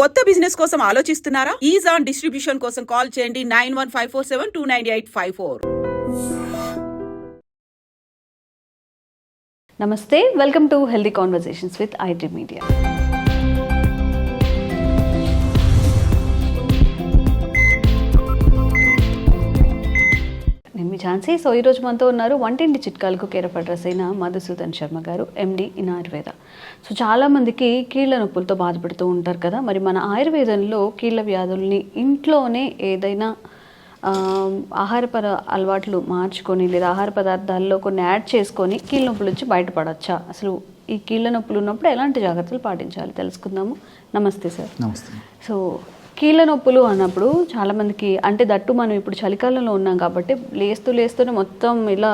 కొత్త బిజినెస్ కోసం ఆలోచిస్తున్నారా? ఈజ్ ఆన్ డిస్ట్రిబ్యూషన్ కోసం కాల్ చేయండి nine one five four seven two nine eight five four. నమస్తే welcome to healthy conversations with IT media Jhansi. So ఈరోజు మనతో ఉన్నారు వంటింటి చిట్కాలకు కేరఫ్ అడ్రస్ అయిన మధుసూదన్ శర్మ గారు ఎండి ఇన్ ఆయుర్వేద. సో చాలామందికి కీళ్ళ నొప్పులతో బాధపడుతూ ఉంటారు కదా. మరి మన ఆయుర్వేదంలో కీళ్ళ వ్యాధుల్ని ఇంట్లోనే ఏదైనా ఆహార పద అలవాట్లు మార్చుకొని లేదా ఆహార పదార్థాల్లో కొన్ని యాడ్ చేసుకొని కీళ్ళ నొప్పుల నుంచి బయటపడచ్చా? అసలు ఈ కీళ్ళ నొప్పులు ఉన్నప్పుడు ఎలాంటి జాగ్రత్తలు పాటించాలి? తెలుసుకుందాము. నమస్తే సార్. నమస్తే. సో కీళ్ళ నొప్పులు అన్నప్పుడు చాలామందికి అంటే దట్టు మనం ఇప్పుడు చలికాలంలో ఉన్నాం కాబట్టి లేస్తూ లేస్తూనే మొత్తం ఇలా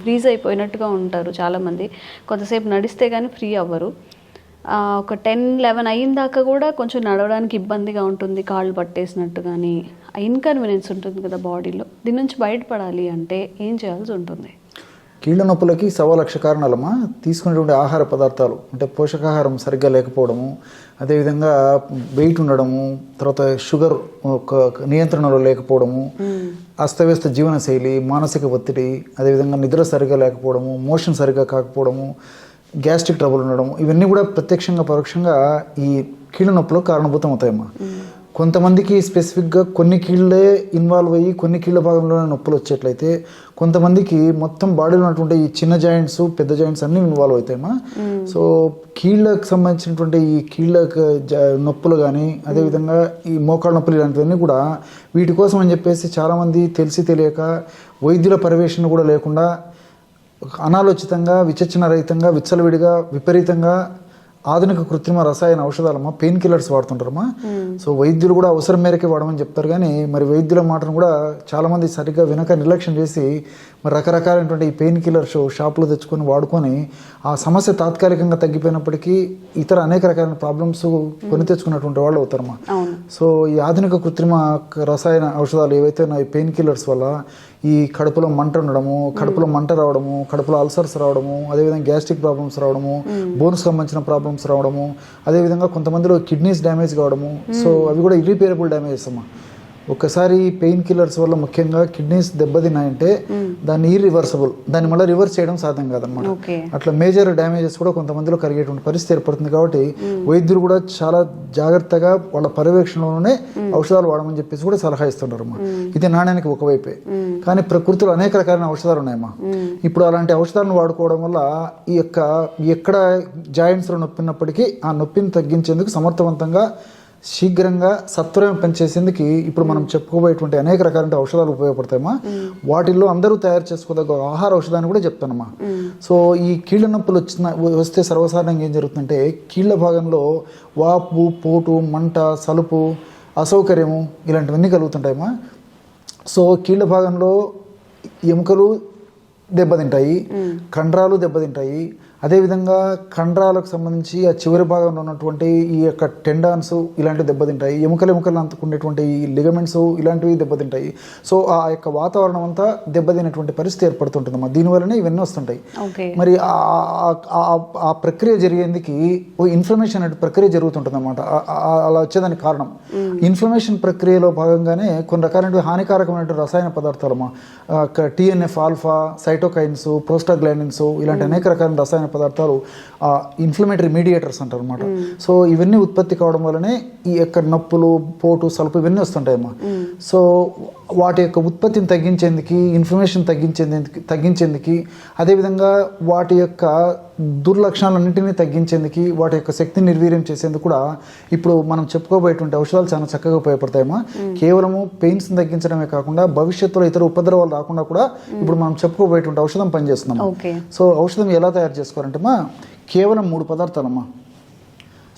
ఫ్రీజ్ అయిపోయినట్టుగా ఉంటారు చాలామంది కొంతసేపు నడిస్తే కానీ ఫ్రీ అవ్వరు. ఒక టెన్ లెవెన్ అయిన దాకా కూడా కొంచెం నడవడానికి ఇబ్బందిగా ఉంటుంది కాళ్ళు పట్టేసినట్టు కానీ ఇన్కన్వీనియన్స్ ఉంటుంది కదా బాడీలో. దీని నుంచి బయటపడాలి అంటే ఏం చేయాల్సి ఉంటుంది? కీళ్ళ నొప్పులకి సవా లక్ష కారణాలమ్మా. తీసుకునేటువంటి ఆహార పదార్థాలు అంటే పోషకాహారం సరిగ్గా లేకపోవడము అదేవిధంగా వెయిట్ ఉండడము తర్వాత షుగర్ ఒక నియంత్రణలో లేకపోవడము అస్తవ్యస్త జీవనశైలి మానసిక ఒత్తిడి అదేవిధంగా నిద్ర సరిగ్గా లేకపోవడము మోషన్ సరిగ్గా కాకపోవడము గ్యాస్ట్రిక్ ట్రబుల్ ఉండడం ఇవన్నీ కూడా ప్రత్యక్షంగా పరోక్షంగా ఈ కీళ్ళ నొప్పులకు కారణభూతం అవుతాయమ్మా. కొంతమందికి స్పెసిఫిక్గా కొన్ని కీళ్ళే ఇన్వాల్వ్ అయ్యి కొన్ని కీళ్ళ భాగంలోనే నొప్పులు వచ్చేట్లయితే కొంతమందికి మొత్తం బాడీలో ఉన్నటువంటి ఈ చిన్న జాయింట్స్ పెద్ద జాయింట్స్ అన్నీ ఇన్వాల్వ్ అవుతాయమ్మా. సో కీళ్ళకు సంబంధించినటువంటి ఈ కీళ్ళ నొప్పులు కానీ అదేవిధంగా ఈ మోకాళ్ళ నొప్పులు ఇలాంటివన్నీ కూడా వీటి కోసం అని చెప్పేసి చాలామంది తెలిసి తెలియక వైద్యుల పర్యవేక్షణ కూడా లేకుండా అనాలోచితంగా విచక్షణ రహితంగా విచ్చలవిడిగా విపరీతంగా ఆధునిక కృత్రిమ రసాయన ఔషధాలమ్మా పెయిన్ కిల్లర్స్ వాడుతుంటారమ్మా. సో వైద్యులు కూడా అవసరం మేరకే వాడమని చెప్తారు కానీ మరి వైద్యుల మాటను కూడా చాలామంది సరిగ్గా వినక నిర్లక్ష్యం చేసి మరి రకరకాలైనటువంటి ఈ పెయిన్ కిల్లర్స్ షాప్లో తెచ్చుకొని వాడుకొని ఆ సమస్య తాత్కాలికంగా తగ్గిపోయినప్పటికీ ఇతర అనేక రకాలైన ప్రాబ్లమ్స్ కొని తెచ్చుకున్నటువంటి వాళ్ళు అవుతారమ్మా. సో ఈ ఆధునిక కృత్రిమ రసాయన ఔషధాలు ఏవైతే ఉన్నాయి పెయిన్ కిల్లర్స్ వల్ల ఈ కడుపులో మంట ఉండడము కడుపులో మంట రావడము కడుపులో అల్సర్స్ రావడము అదేవిధంగా గ్యాస్ట్రిక్ ప్రాబ్లమ్స్ రావడము బోన్స్ సంబంధించిన ప్రాబ్లమ్స్ రావడము అదేవిధంగా కొంతమందిలో కిడ్నీస్ డ్యామేజ్ కావడము. సో అవి కూడా ఇర్రిపేరబుల్ డ్యామేజెస్ అమ్మా. ఒక్కసారి పెయిన్ కిల్లర్స్ వల్ల ముఖ్యంగా కిడ్నీస్ దెబ్బతిన్నాయంటే దాన్ని ఇర్రివర్సబుల్ దాన్ని మళ్ళీ రివర్స్ చేయడం సాధ్యం కాదనమాట అట్లా మేజర్ డ్యామేజెస్ కూడా కొంతమందిలో కలిగేటువంటి పరిస్థితి ఏర్పడుతుంది కాబట్టి వైద్యులు కూడా చాలా జాగ్రత్తగా వాళ్ళ పర్యవేక్షణలోనే ఔషధాలు వాడమని చెప్పేసి కూడా సలహా ఇస్తుంటారు అమ్మా. ఇది నాణ్యానికి ఒకవైపే. కానీ ప్రకృతిలో అనేక రకాలైన ఔషధాలు ఉన్నాయమ్మా. ఇప్పుడు అలాంటి ఔషధాలను వాడుకోవడం వల్ల ఈ యొక్క ఎక్కడ జాయింట్స్లో నొప్పినప్పటికీ ఆ నొప్పిని తగ్గించేందుకు సమర్థవంతంగా శీఘ్రంగా సత్వరం పనిచేసేందుకు ఇప్పుడు మనం చెప్పుకోబోయేటువంటి అనేక రకాలైన ఔషధాలు ఉపయోగపడతాయమ్మా. వాటిల్లో అందరూ తయారు చేసుకోదగ్గ ఆహార ఔషధాన్ని కూడా చెప్తానమ్మా. సో ఈ కీళ్ళ నొప్పులు వచ్చిన వస్తే సర్వసాధారణంగా ఏం జరుగుతుందంటే కీళ్ళ భాగంలో వాపు పోటు మంట సలుపు అసౌకర్యము ఇలాంటివన్నీ కలుగుతుంటాయమ్మా. సో కీళ్ళ భాగంలో ఎముకలు దెబ్బతింటాయి కండరాలు దెబ్బతింటాయి అదేవిధంగా కండరాలకు సంబంధించి ఆ చివరి భాగంలో ఉన్నటువంటి ఈ యొక్క టెండాన్స్ ఇలాంటివి దెబ్బతింటాయి. ఎముకలు ఎముకలు అంతుకునేటువంటి ఈ లిగమెంట్స్ ఇలాంటివి దెబ్బతింటాయి. సో ఆ యొక్క వాతావరణం అంతా దెబ్బతినేటువంటి పరిస్థితి ఏర్పడుతుంటుందమ్మా. దీనివల్లనే ఇవన్నీ వస్తుంటాయి. మరి ఆ- ప్రక్రియ జరిగేందుకు ఓ ఇన్ఫ్లమేషన్ అనే ప్రక్రియ జరుగుతుంటుంది అనమాట అలా వచ్చేదానికి కారణం. ఇన్ఫ్లమేషన్ ప్రక్రియలో భాగంగానే కొన్ని రకాలైన హానికారకమైన రసాయన పదార్థాలమ్మా. టిఎన్ఎఫ్ ఆల్ఫా సైటోకైన్స్ ప్రోస్టాగ్లాండిన్స్ ఇలాంటి అనేక రకాల రసాయన పదార్థాలు ఇన్ఫ్లమేటరీ మీడియేటర్స్ అంటారు అనమాట సో ఇవన్నీ ఉత్పత్తి కావడం వల్లనే ఈ యొక్క నొప్పులు పోటు సలుపు ఇవన్నీ వస్తుంటాయమ్మా. సో వాటి యొక్క ఉత్పత్తిని తగ్గించేందుకు ఇన్ఫ్లమేషన్ తగ్గించేందుకు తగ్గించేందుకు అదేవిధంగా వాటి యొక్క దుర్లక్షణాలన్నింటినీ తగ్గించేందుకు వాటి యొక్క శక్తిని నిర్వీర్యం చేసేందుకు కూడా ఇప్పుడు మనం చెప్పుకోబోయేటువంటి ఔషధాలు చాలా చక్కగా ఉపయోగపడతాయమ్మా. కేవలము పెయిన్స్ తగ్గించడమే కాకుండా భవిష్యత్తులో ఇతర ఉపద్రవాలు రాకుండా కూడా ఇప్పుడు మనం చెప్పుకోబోయేటువంటి ఔషధం పనిచేస్తున్నాం సో ఔషధం ఎలా తయారు చేసుకోవాలంటే కేవలం మూడు పదార్థాలమ్మా.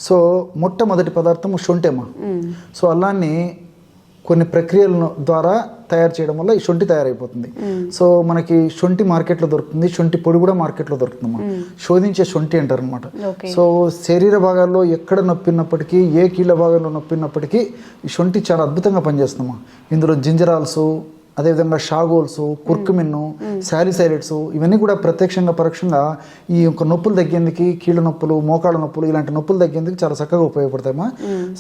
సో మొట్టమొదటి పదార్థం శొంఠేమ్మా. సో అల్లాన్ని కొన్ని ప్రక్రియల ద్వారా తయారు చేయడం వల్ల ఈ శొంఠి తయారైపోతుంది. సో మనకి శొంఠి మార్కెట్లో దొరుకుతుంది శొంఠి పొడి కూడా మార్కెట్లో దొరుకుతుందమ్మా శోధించే శొంఠి అంటారు అనమాట సో శరీర భాగాల్లో ఎక్కడ నొప్పినప్పటికీ ఏ కీళ్ళ భాగంలో నొప్పినప్పటికీ ఈ శొంఠి చాలా అద్భుతంగా పనిచేస్తుందమ్మా. ఇందులో జింజరాల్స్ అదేవిధంగా షాగోల్స్ కుర్కుమిన్ను శాలిసైలెట్స్ ఇవన్నీ కూడా ప్రత్యక్షంగా పరోక్షంగా ఈ యొక్క నొప్పులు తగ్గేందుకు కీళ్ళ నొప్పులు మోకాళ్ళ నొప్పులు ఇలాంటి నొప్పులు తగ్గేందుకు చాలా చక్కగా ఉపయోగపడతాయమ్మా.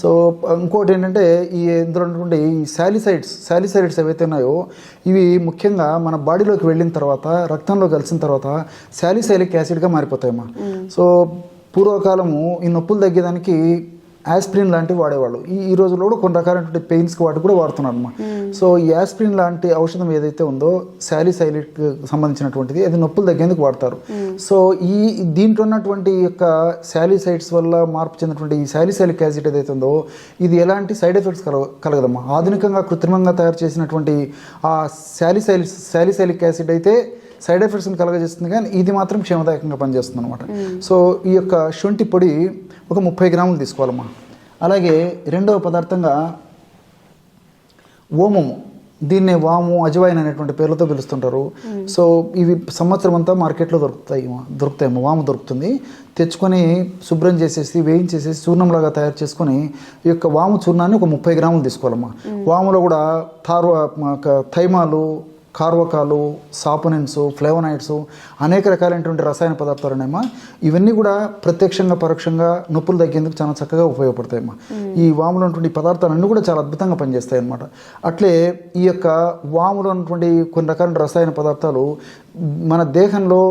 సో ఇంకోటి ఏంటంటే ఈ ఇందులో ఉన్నటువంటి ఈ శాలిసైడ్స్ శాలిసైడ్స్ ఏవైతే ఉన్నాయో ఇవి ముఖ్యంగా మన బాడీలోకి వెళ్ళిన తర్వాత రక్తంలో కలిసిన తర్వాత శాలిసైలిక్ యాసిడ్గా మారిపోతాయమ్మా. సో పూర్వకాలము ఈ నొప్పులు తగ్గేదానికి యాస్ప్రిన్ లాంటివి వాడేవాళ్ళు. ఈ ఈ రోజుల్లో కూడా కొన్ని రకాలైనటువంటి పెయిన్స్కి వాటికి కూడా వాడుతున్నారు అన్నమాట. సో ఈ యాస్ప్రిన్ లాంటి ఔషధం ఏదైతే ఉందో శాలిసైలిక్ సంబంధించినటువంటిది అది నొప్పులు తగ్గేందుకు వాడతారు. సో ఈ దీంట్లో ఉన్నటువంటి యొక్క శాలిసైడ్స్ వల్ల మార్పు చెందినటువంటి ఈ శాలిసైలిక్ యాసిడ్ ఏదైతే ఉందో ఇది ఎలాంటి సైడ్ ఎఫెక్ట్స్ కలగ కలగదమ్మా. ఆధునికంగా కృత్రిమంగా తయారు చేసినటువంటి ఆ శాలిసైల్ శాలిసైలిక్ యాసిడ్ అయితే సైడ్ ఎఫెక్ట్స్ని కలగజేస్తుంది కానీ ఇది మాత్రం క్షేమదాయకంగా పనిచేస్తుంది అనమాట సో ఈ యొక్క శొంఠి పొడి ఒక ముప్పై గ్రాములు తీసుకోవాలమ్మా. అలాగే రెండవ పదార్థంగా ఓమము. దీన్నే వాము అజవాయిన్ అనేటువంటి పేర్లతో పిలుస్తుంటారు. సో ఇవి సంవత్సరం అంతా మార్కెట్లో దొరుకుతాయి దొరుకుతాయేమో వాము దొరుకుతుంది. తెచ్చుకొని శుభ్రం చేసేసి వేయించేసేసి చూర్ణంలాగా తయారు చేసుకొని ఈ యొక్క వాము చూర్ణాన్ని ఒక ముప్పై గ్రాములు తీసుకోవాలమ్మా. వాములో కూడా థార్వ థైమాలు కార్వకాలు సాపునిన్స్ ఫ్లేవనైడ్స్ అనేక రకాలైనటువంటి రసాయన పదార్థాలు ఉన్నాయమ్మా. ఇవన్నీ కూడా ప్రత్యక్షంగా పరోక్షంగా నొప్పులు తగ్గేందుకు చాలా చక్కగా ఉపయోగపడతాయమ్మా. ఈ వాములో ఉన్నటువంటి పదార్థాలు అన్నీ కూడా చాలా అద్భుతంగా పనిచేస్తాయి అన్నమాట అట్లే ఈ యొక్క వాములో ఉన్నటువంటి కొన్ని రకాల రసాయన పదార్థాలు మన దేహంలో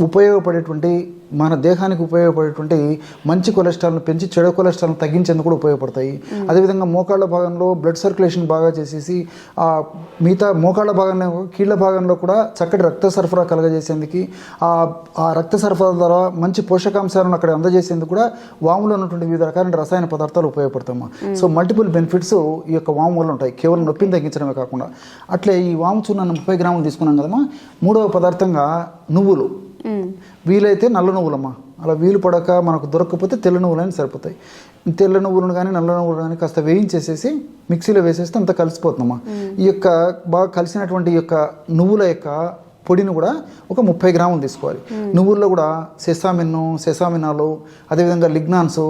ఉపయోగపడేటువంటి మన దేహానికి ఉపయోగపడేటువంటి మంచి కొలెస్ట్రాల్ను పెంచి చెడు కొలెస్ట్రాల్ను తగ్గించేందుకు కూడా ఉపయోగపడతాయి. అదేవిధంగా మోకాళ్ళ భాగంలో బ్లడ్ సర్క్యులేషన్ బాగా చేసేసి ఆ మిగతా మోకాళ్ళ భాగంలో కీళ్ళ భాగంలో కూడా చక్కటి రక్త సరఫరా కలగజేసేందుకు ఆ ఆ రక్త సరఫరా ద్వారా మంచి పోషకాంశాలను అక్కడ అందజేసేందుకు కూడా వాములో ఉన్నటువంటి వివిధ రకాలైన రసాయన పదార్థాలు ఉపయోగపడతాయి సో మల్టిపుల్ బెనిఫిట్స్ ఈ యొక్క వాము వల్ల ఉంటాయి. కేవలం నొప్పిని తగ్గించడమే కాకుండా. అట్లే ఈ వాము చూర్ణాన్ని ముప్పై గ్రాములు తీసుకున్నాం కదమ్మా. మూడవ పదార్థంగా నువ్వులు. వీలైతే నల్ల నువ్వులమ్మా. అలా వీలు పడక మనకు దొరకకపోతే తెల్ల నువ్వులని సరిపోతాయి. తెల్ల నువ్వులను కానీ నల్ల నువ్వులు కానీ కాస్త వేయించేసేసి మిక్సీలో వేసేస్తే అంత కలిసిపోతుందమ్మా. ఈ యొక్క బాగా కలిసినటువంటి ఈ యొక్క నువ్వుల యొక్క పొడిని కూడా ఒక ముప్పై గ్రాములు తీసుకోవాలి. నువ్వుల్లో కూడా సెసామిన్ను సెసామినాలు అదేవిధంగా లిగ్నాన్స్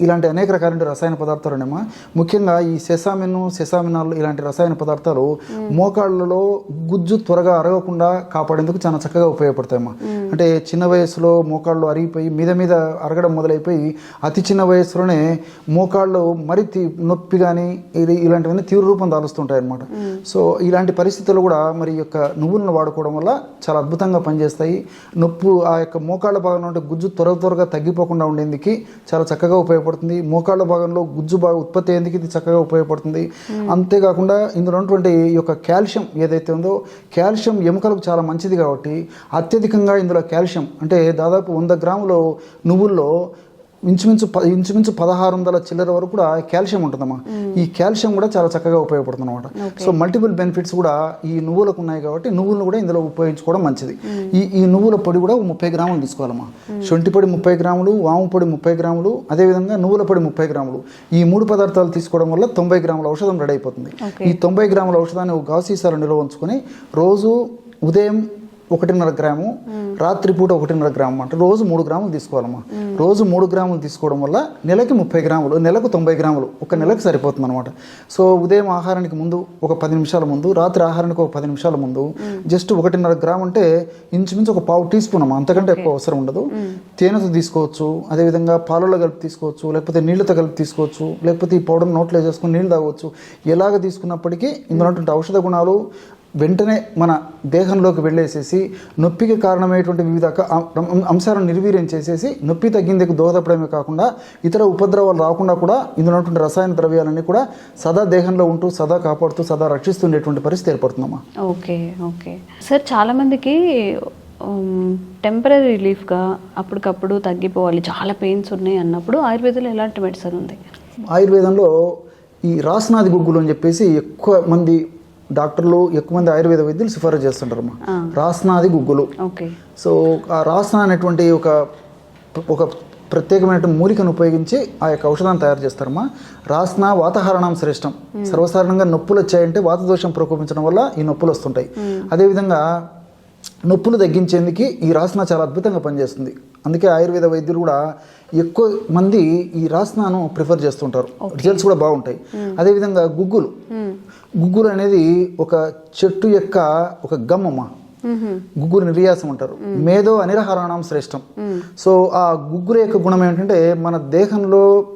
ఇలాంటి అనేక రకాలైన రసాయన పదార్థాలు ఉన్నాయమ్మా. ముఖ్యంగా ఈ సెసామిన్ సెసామినాల్ ఇలాంటి రసాయన పదార్థాలు మోకాళ్ళలో గుజ్జు త్వరగా అరగకుండా కాపాడేందుకు చాలా చక్కగా ఉపయోగపడతాయమ్మా. అంటే చిన్న వయసులో మోకాళ్ళు అరిగిపోయి మీద మీద అరగడం మొదలైపోయి అతి చిన్న వయసులోనే మోకాళ్ళు మరి నొప్పి కానీ ఇది ఇలాంటివన్నీ తీవ్ర రూపం దాలుస్తుంటాయి అనమాట సో ఇలాంటి పరిస్థితుల్లో కూడా మరి యొక్క నువ్వులను వాడుకోవడం వల్ల చాలా అద్భుతంగా పనిచేస్తాయి. నొప్పు ఆ యొక్క మోకాళ్ళ భాగంలో ఉండే గుజ్జు త్వర త్వరగా తగ్గిపోకుండా ఉండేందుకు చాలా చక్కగా ఉపయోగపడుతుంది. మోకాళ్ళ భాగంలో గుజ్జు బాగా ఉత్పత్తి అయ్యేందుకు ఇది చక్కగా ఉపయోగపడుతుంది. అంతేకాకుండా ఇందులో ఉన్నటువంటి ఈ యొక్క కాల్షియం ఏదైతే ఉందో కాల్షియం ఎముకలకు చాలా మంచిది కాబట్టి అత్యధికంగా ఇందులో కాల్షియం అంటే దాదాపు వంద గ్రాములు నువ్వుల్లో ఇంచుమించు ప- ఇంచుమించు పదహారు వందల చిల్లర వరకు కూడా కాల్షియం ఉంటుందమ్మా. ఈ కాల్షియం కూడా చాలా చక్కగా ఉపయోగపడుతుంది అనమాట సో మల్టిపుల్ బెనిఫిట్స్ కూడా ఈ నువ్వులకు ఉన్నాయి కాబట్టి నువ్వులను కూడా ఇందులో ఉపయోగించుకోవడం మంచిది. ఈ ఈ నువ్వుల పొడి కూడా ముప్పై గ్రాములు తీసుకోవాలమ్మా. శొంఠి పొడి ముప్పై గ్రాములు వాము పొడి ముప్పై గ్రాములు అదేవిధంగా నువ్వుల పొడి ముప్పై గ్రాములు. ఈ మూడు పదార్థాలు తీసుకోవడం వల్ల తొంభై గ్రాముల ఔషధం రెడీ అయిపోతుంది. ఈ తొంభై గ్రాముల ఔషధాన్ని ఒక గాజు సీసాలో నిల్వ ఉంచుకొని రోజు ఉదయం ఒకటిన్నర గ్రాము రాత్రిపూట ఒకటిన్నర గ్రాము అంటే రోజు మూడు గ్రాములు తీసుకోవాలమ్మా. రోజు మూడు గ్రాములు తీసుకోవడం వల్ల నెలకి ముప్పై గ్రాములు నెలకు తొంభై గ్రాములు ఒక నెలకు సరిపోతుంది అనమాట సో ఉదయం ఆహారానికి ముందు ఒక పది నిమిషాల ముందు రాత్రి ఆహారానికి ఒక పది నిమిషాల ముందు జస్ట్ ఒకటిన్నర గ్రామ్ అంటే ఇంచుమించు ఒక పావు టీ స్పూన్ అమ్మా. అంతకంటే ఎక్కువ అవసరం ఉండదు. తేనెతో తీసుకోవచ్చు అదేవిధంగా పాలలో కలిపి తీసుకోవచ్చు లేకపోతే నీళ్ళతో కలిపి తీసుకోవచ్చు లేకపోతే ఈ పౌడర్ నోట్లో వేసేసుకుని నీళ్ళు తాగవచ్చు. ఎలాగ తీసుకున్నప్పటికీ ఇందులో ఔషధ గుణాలు వెంటనే మన దేహంలోకి వెళ్ళేసేసి నొప్పికి కారణమైనటువంటి వివిధ అంశాలను నిర్వీర్యం చేసేసి నొప్పి తగ్గిందుకు దోహదపడమే కాకుండా ఇతర ఉపద్రవాలు రాకుండా కూడా ఇందులో ఉన్నటువంటి రసాయన ద్రవ్యాలన్నీ కూడా సదా దేహంలో ఉంటూ సదా కాపాడుతూ సదా రక్షిస్తుండేటువంటి పరిస్థితి ఏర్పడుతుందమ్మా. Okay okay. సార్ చాలామందికి టెంపరీ రిలీఫ్గా అప్పటికప్పుడు తగ్గిపోవాలి. చాలా పెయిన్స్ ఉన్నాయి అన్నప్పుడు ఆయుర్వేదంలో ఎలాంటి మెడిసిన్ ఉంది? ఆయుర్వేదంలో ఈ రాసనాది గుగ్గులు అని చెప్పేసి ఎక్కువ మంది డాక్టర్లు ఎక్కువ మంది ఆయుర్వేద వైద్యులు సిఫారసు చేస్తుంటారమ్మా. రాసనాది గుగ్గులు. సో ఆ రాసన అనేటువంటి ఒక ఒక ప్రత్యేకమైనటువంటి మూలికను ఉపయోగించి ఆ యొక్క ఔషధాన్ని తయారు చేస్తారమ్మా. రాసన వాతాహరణం శ్రేష్టం. సర్వసాధారణంగా నొప్పులు వచ్చాయంటే వాత దోషం ప్రకోపించడం వల్ల ఈ నొప్పులు వస్తుంటాయి. అదేవిధంగా నొప్పులు తగ్గించేందుకు ఈ రాసన చాలా అద్భుతంగా పనిచేస్తుంది. అందుకే ఆయుర్వేద వైద్యులు కూడా ఎక్కువ మంది ఈ రాసనాను ప్రిఫర్ చేస్తుంటారు. రిజల్ట్స్ కూడా బాగుంటాయి. అదేవిధంగా గుగ్గులు. గుగ్గురు అనేది ఒక చెట్టు యొక్క ఒక గమ్మమ్మ గుగ్గురు నిర్యాసం అంటారు. మేధో అనిరహారాణం శ్రేష్టం. సో ఆ గుగ్గురు యొక్క గుణం ఏంటంటే మన దేహంలో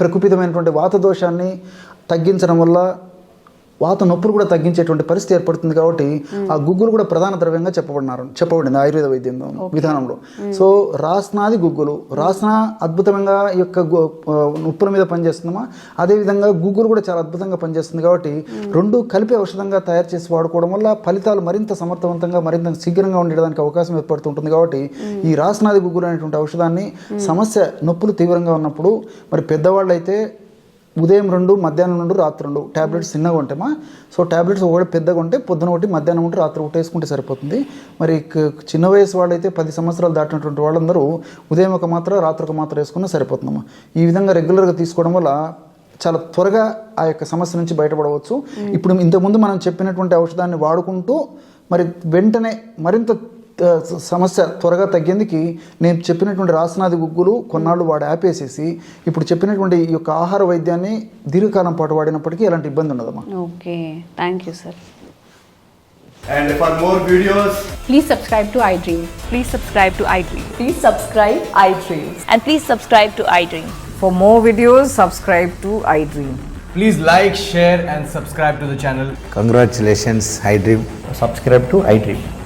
ప్రకుపితమైనటువంటి వాత దోషాన్ని తగ్గించడం వల్ల వాత నొప్పులు కూడా తగ్గించేటువంటి పరిస్థితి ఏర్పడుతుంది కాబట్టి ఆ గుగ్గులు కూడా ప్రధాన ద్రవ్యంగా చెప్పబడినారు చెప్పబడింది ఆయుర్వేద వైద్యం విధానంలో. సో రాస్నాది గుగ్గులు రాస్న అద్భుతంగా ఈ యొక్క ఉప్పుల మీద పనిచేస్తుందమ్మా. అదేవిధంగా గుగ్గులు కూడా చాలా అద్భుతంగా పనిచేస్తుంది కాబట్టి రెండు కలిపి ఔషధంగా తయారు చేసి వాడుకోవడం వల్ల ఫలితాలు మరింత సమర్థవంతంగా మరింత శీఘ్రంగా ఉండడానికి అవకాశం ఏర్పడుతుంటుంది కాబట్టి ఈ రాస్నాది గుగ్గులు అనేటువంటి ఔషధాన్ని సమస్య నొప్పులు తీవ్రంగా ఉన్నప్పుడు మరి పెద్దవాళ్ళు అయితే ఉదయం రెండు మధ్యాహ్నం రెండు రాత్రి రెండు. ట్యాబ్లెట్స్ చిన్నగా ఉంటామా సో ట్యాబ్లెట్స్ ఒకటి పెద్దగా ఉంటే పొద్దున ఒకటి మధ్యాహ్నం ఒకటి రాత్రి ఒకటి వేసుకుంటే సరిపోతుంది. మరి చిన్న వయసు వాళ్ళైతే పది సంవత్సరాలు దాటినటువంటి వాళ్ళందరూ ఉదయం ఒక మాత్ర రాత్రి ఒక మాత్ర వేసుకున్నా సరిపోతుందమ్మా. ఈ విధంగా రెగ్యులర్గా తీసుకోవడం వల్ల చాలా త్వరగా ఆ యొక్క సమస్య నుంచి బయటపడవచ్చు. ఇప్పుడు ఇంతకుముందు మనం చెప్పినటువంటి ఔషధాన్ని వాడుకుంటూ మరి వెంటనే మరింత సమస్య త్వరగా తగ్గేందుకు నేను చెప్పినటువంటి రాసనాది గుగ్గులు కొన్నాళ్ళు వాడు ఆపేసేసి ఇప్పుడు చెప్పినటువంటి ఈ యొక్క ఆహార వైద్యాన్ని దీర్ఘకాలం పాటు వాడినప్పటికీ ఎలాంటి ఇబ్బంది ఉండదమ్మా okay thank you sir And for more videos, Please subscribe to iDream. Please subscribe to iDream. Please subscribe iDream. And please subscribe to iDream. For more videos, subscribe to iDream. please like, share, and subscribe to the channel. Congratulations, iDream. Subscribe to iDream.